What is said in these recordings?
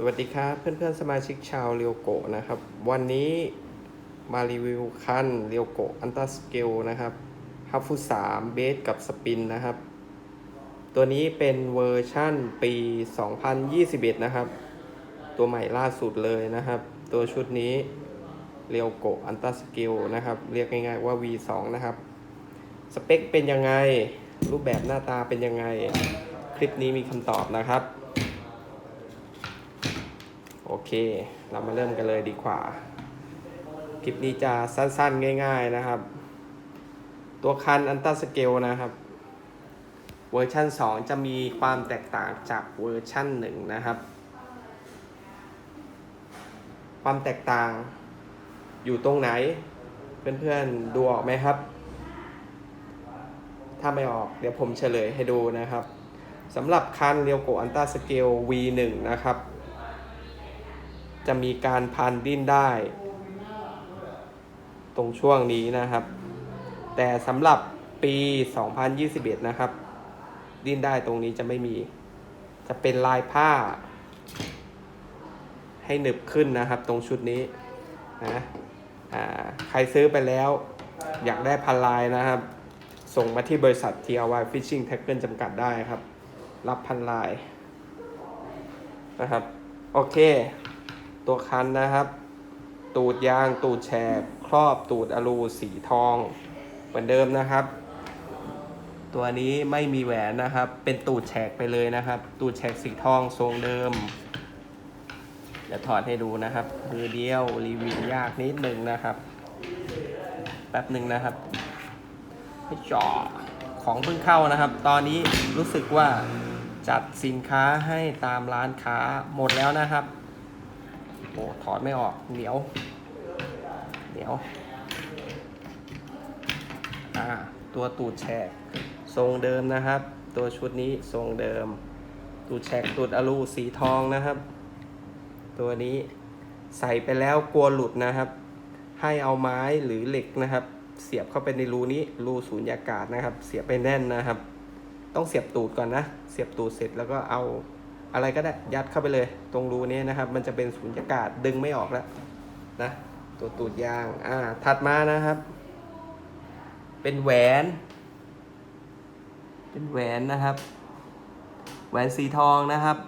สวัสดีครับเพื่อนๆสมาชิกชาวเรียวโกะนะครับ วันนี้มารีวิวคันเรียวโกะอันต s สเกลนะครับฮับฟูสามเบสกับสปินนะครับ ตัวนี้เป็นเวอร์ชั่นปี 2021 นะครับ ตัวใหม่ล่าสุดเลยนะครับ ตัวชุดนี้เรียวโกะอันต s สเกลนะครับ เรียกง่ายๆว่า V2 นะครับ สเปคเป็นยังไง รูปแบบหน้าตาเป็นยังไง คลิปนี้มีคำตอบนะครับ เค เรามาเริ่มกันเลยดีกว่า คลิปนี้จะสั้นๆง่าย ๆนะครับ ตัวคันอันต้าสเกลนะครับ เวอร์ชัน2 จะมีความแตกต่างจากเวอร์ชัน1 นะครับ ความแตกต่างอยู่ตรงไหน เพื่อนๆดูออกไหมครับ ถ้าไม่ออกเดี๋ยวผมเฉลยให้ดูนะครับสำหรับคันเรียวโกอันต้าสเกล V1 นะครับ จะมีการพันดิ้นได้ ตรงช่วงนี้นะครับ แต่สำหรับปี 2021 นะครับ ดิ้นได้ตรงนี้จะไม่มี จะเป็นลายผ้า ให้หนึบขึ้นนะครับตรงชุดนี้นะใครซื้อไปแล้วอยากได้พันลายนะครับ ส่งมาที่บริษัท TLY Fishing Tackle จำกัดได้ครับ รับพันลายนะครับ โอเค ตัวคันนะครับ ตูดยางตูดแฉกครอบตูดอลูสีทอง เหมือนเดิมนะครับ ตัวนี้ไม่มีแหวนนะครับ เป็นตูดแฉกไปเลยนะครับ ตูดแฉกสีทองทรงเดิมเดี๋ยวถอดให้ดูนะครับมือเดียวรีวิวยากนิดหนึ่งนะครับ แป๊บหนึ่งนะครับให้จาะของเพิ่งเข้านะครับ ตอนนี้รู้สึกว่าจัดสินค้าให้ตามร้านค้าหมดแล้วนะครับ โอ้ถอดไม่ออก เหนียว เหนียว อ่า ตัวตูดแฉก ทรงเดิมนะครับ ตัวชุดนี้ทรงเดิม ตูดแฉกตูดอลูสีทองนะครับ ตัวนี้ใส่ไปแล้วกลัวหลุดนะครับ ให้เอาไม้หรือเหล็กนะครับ เสียบเข้าไปในรูนี้ รูสูญญากาศนะครับ เสียบไปแน่นนะครับ ต้องเสียบตูดก่อนนะ เสียบตูดเสร็จแล้วก็เอา อะไรก็ได้ยัดเข้าไปเลย ตรงรูนี้นะครับ มันจะเป็นสูญญากาศดึงไม่ออกแล้วนะตัวตูดยางอ่าถัดมานะครับ เป็นแหวน เป็นแหวนนะครับ แหวนสีทองนะครับ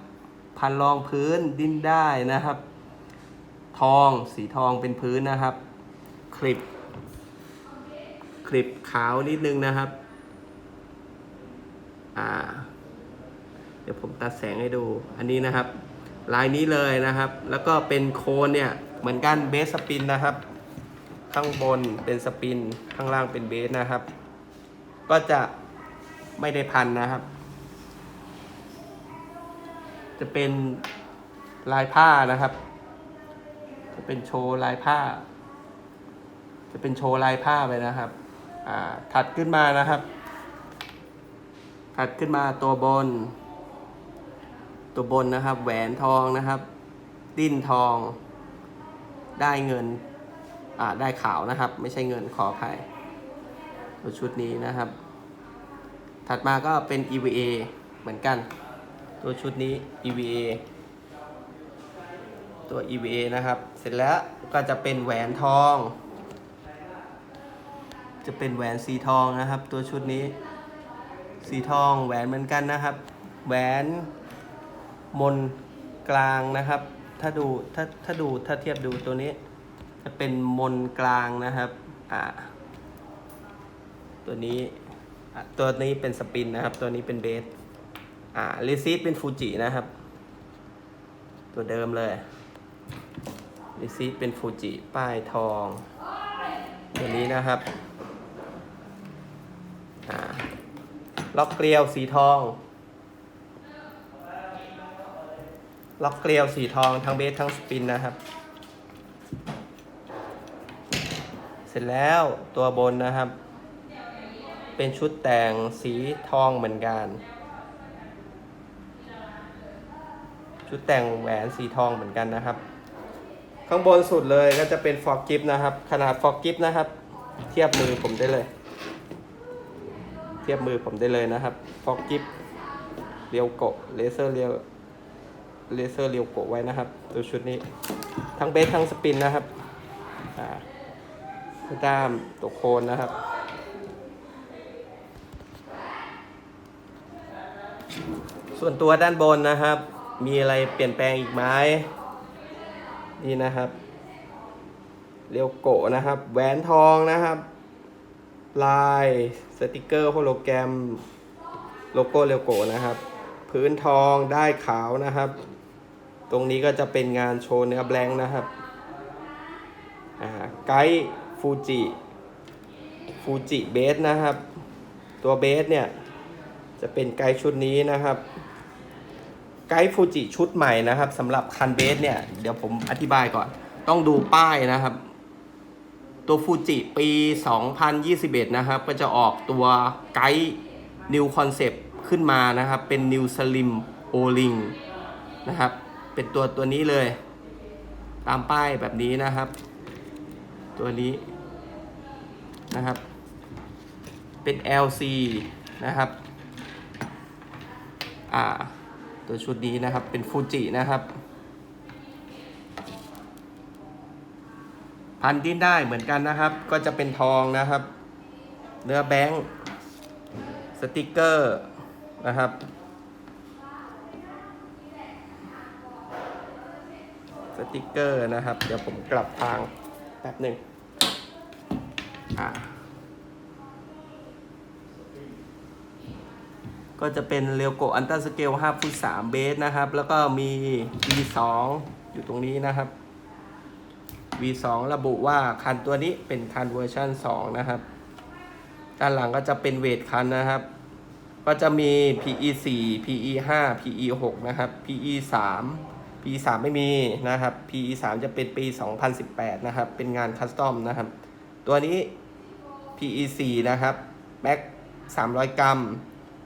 พันรองพื้นดิ้นได้นะครับ ทองสีทองเป็นพื้นนะครับ คลิป คลิปขาวนิดนึงนะครับ อ่า เดี๋ยวผมตัดแสงให้ดู อันนี้นะครับ ลายนี้เลยนะครับ แล้วก็เป็นโคนเนี่ยเหมือนกันเบสสปินนะครับ ข้างบนเป็นสปิน ข้างล่างเป็นเบสนะครับ ก็จะไม่ได้พันนะครับ จะเป็นลายผ้านะครับ จะเป็นโชว์ลายผ้า จะเป็นโชว์ลายผ้าไปนะครับอ่าถัดขึ้นมานะครับ ถัดขึ้นมาตัวบน ตัวบนนะครับ แหวนทองนะครับ ดิ้นทอง ได้เงิน อ่า ได้ขาวนะครับ ไม่ใช่เงินขออภัยตัวชุดนี้นะครับ ถัดมาก็เป็น EVA เหมือนกัน ตัวชุดนี้ EVA ตัว EVA นะครับ เสร็จแล้วก็จะเป็นแหวนทอง จะเป็นแหวนสีทองนะครับ ตัวชุดนี้ สีทองแหวนเหมือนกันนะครับ แหวน มนกลางนะครับ ถ้าดูถ้าถ้าดูถ้าเทียบดูตัวนี้ จะเป็นมนกลางนะครับอ่าตัวนี้อะตัวนี้เป็นสปินนะครับ ตัวนี้เป็นเบสอ่าลิซีดเป็นฟูจินะครับ ตัวเดิมเลยลิซีดเป็นฟูจิป้ายทอง ตัวนี้นะครับอ่าล็อกเกลียวสีทอง ล็อกเกลียวสีทองทั้งเบสทั้งสปินนะครับ เสร็จแล้วตัวบนนะครับ เป็นชุดแต่งสีทองเหมือนกัน ชุดแต่งแหวนสีทองเหมือนกันนะครับ ข้างบนสุดเลยก็จะเป็นฟอกกิฟนะครับ ขนาดฟอกกิฟนะครับ เทียบมือผมได้เลย เทียบมือผมได้เลยนะครับฟอกกิฟเรียวโกะเลเซอร์เรียว เลเซอร์เรียวโกะไว้นะครับ ตัวชุดนี้ ทั้งเบสทั้งสปินนะครับด้ามตัวโคนนะครับ ส่วนตัวด้านบนนะครับ มีอะไรเปลี่ยนแปลงอีกไหมนี่นะครับ เรียวโกะนะครับ แหวนทองนะครับ ลายสติกเกอร์โฮโลแกรม โลโก้เรียวโกะนะครับ พื้นทองได้ขาวนะครับ ตรงนี้ก็จะเป็นงานโชว์เนื้อแบงค์นะครับอ่าไกด์ฟูจิฟูจิเบสนะครับ ตัวเบสเนี่ย จะเป็นไกด์ชุดนี้นะครับ ไกด์ฟูจิชุดใหม่นะครับสำหรับคันเบสเนี่ย เดี๋ยวผมอธิบายก่อน ต้องดูป้ายนะครับ ตัวฟูจิปี 2021 นะครับ ก็จะออกตัวไกด์ New Concept ขึ้นมานะครับ เป็น New Slim o l i n g นะครับ เป็นตัวตัวนี้เลย ตามป้ายแบบนี้นะครับ ตัวนี้นะครับ เป็น LC นะครับอ่าตัวชุดนี้นะครับเป็นฟูจินะครับพันดิ้นได้เหมือนกันนะครับ ก็จะเป็นทองนะครับ เนื้อแบงค์สติกเกอร์นะครับ ติกเกอร์นะครับ เดี๋ยวผมกลับทางแป๊บหนึ่งอ่าก็จะเป็นเรียวโกอันต้าสเกล5ฟุต3เบสนะครับ แล้วก็มี V2 อยู่ตรงนี้นะครับ V2 ระบุว่าคันตัวนี้เป็นคันเวอร์ชัน2 นะครับ ด้านหลังก็จะเป็นเวทคันนะครับ ก็จะมี PE 4 PE 5 PE 6 นะครับ PE 3 PE 3ไม่มีนะครับ PE 3จะเป็นปี 2018 นะครับ เป็นงานคัสตอมนะครับ ตัวนี้ PE 4 นะครับ Max 300 กรัม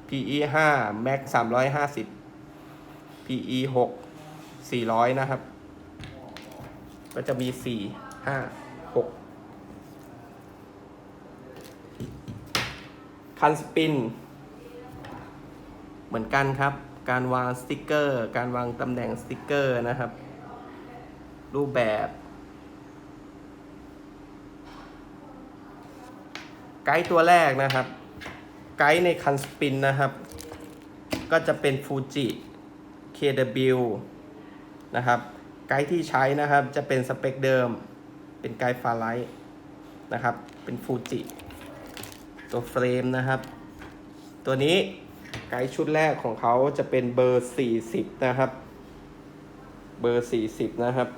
PE 5 Max 350 PE 6 400 นะครับ ก็จะมี 4 5 6 คันสปิน เหมือนกันครับ การวางสติกเกอร์ การวางตำแหน่งสติกเกอร์นะครับ รูปแบบ ไกด์ตัวแรกนะครับ ไกด์ในคันสปินนะครับ ก็จะเป็นฟูจิ KW นะครับ ไกด์ที่ใช้นะครับจะเป็นสเปคเดิม เป็นไกด์ฟาไลท์นะครับ เป็นฟูจิ ตัวเฟรมนะครับ ตัวนี้ ไกด์ชุดแรกของเขาจะเป็นเบอร์ 40 นะครับ เบอร์ 40 นะครับ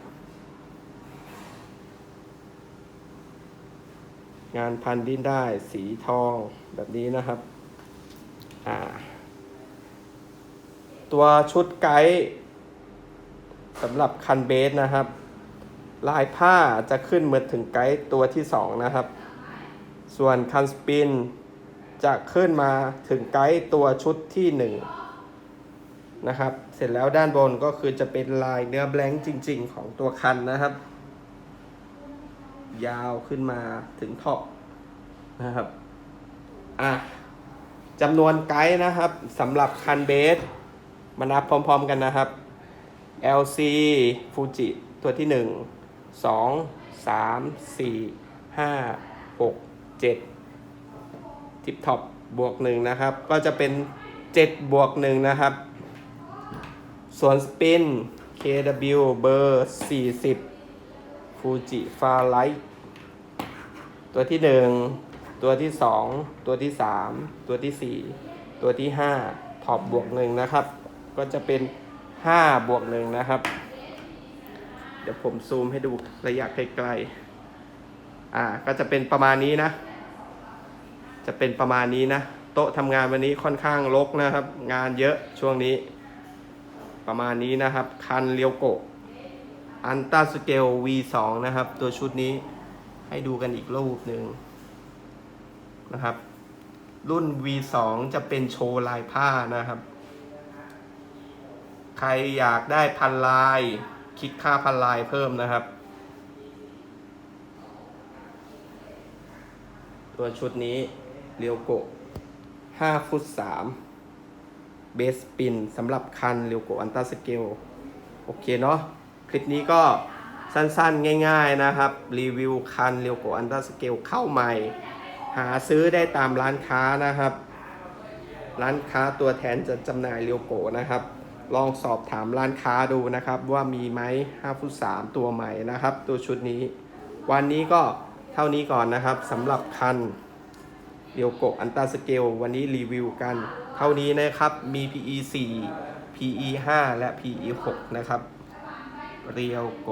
งานพันดิ้นได้สีทองแบบนี้นะครับ อ่า ตัวชุดไกด์สำหรับคันเบสนะครับ ลายผ้าจะขึ้นเมื่อถึงไกด์ตัวที่ 2 นะครับ ส่วนคันสปิน จะขึ้นมาถึงไกด์ตัวชุดที่ 1 นะครับ เสร็จแล้วด้านบนก็คือจะเป็นลายเนื้อแบงค์จริง ๆ ของตัวคันนะครับ ยาวขึ้นมาถึงท็อปนะครับอะจำนวนไกด์นะครับสำหรับคันเบสมานับพร้อมๆกันนะครับ LC Fuji ตัวที่ 1 2 3 4 5 6 7 ทิปท็อปบวก1นะครับ ก็จะเป็น 7 บวก1นะครับ ส่วนสปิน KW เบอร์ 40 Fuji Far Light ตัวที่ 1 ตัวที่ 2 ตัวที่ 3 ตัวที่ 4 ตัวที่ 5 ท็อปบวก1นะครับ ก็จะเป็น 5 บวก1นะครับ เดี๋ยวผมซูมให้ดูระยะไกลๆอ่าก็จะเป็นประมาณนี้นะ จะเป็นประมาณนี้นะ โต๊ะทำงานวันนี้ค่อนข้างรกนะครับ งานเยอะช่วงนี้ ประมาณนี้นะครับ คันเรียวโกะอันต้าสเกล V2 นะครับ ตัวชุดนี้ให้ดูกันอีกรูปหนึ่งนะครับ รุ่น V2 จะเป็นโชว์ลายผ้านะครับ ใครอยากได้พันลาย คิดค่าพันลายเพิ่มนะครับ ตัวชุดนี้ เรียวโกะ5ฟุต3เบสปินสำหรับคันเรียวโกะอันต้าสเกลโอเคเนาะคลิปนี้ก็สั้นๆ ง่ายๆนะครับ รีวิวคันเรียวโกอันตาสเกลเข้าใหม่ หาซื้อได้ตามร้านค้านะครับ ร้านค้าตัวแทนจะจำหน่ายเรียวโกนะครับ ลองสอบถามร้านค้าดูนะครับ ว่ามีไหม5ฟุต3ตัวใหม่นะครับ ตัวชุดนี้ วันนี้ก็เท่านี้ก่อนนะครับสำหรับคัน เรียวโกอันตาสเกลวันนี้รีวิวกันเท่านี้นะครับมี PE 4 PE 5 และ PE 6 นะครับ เรียวโก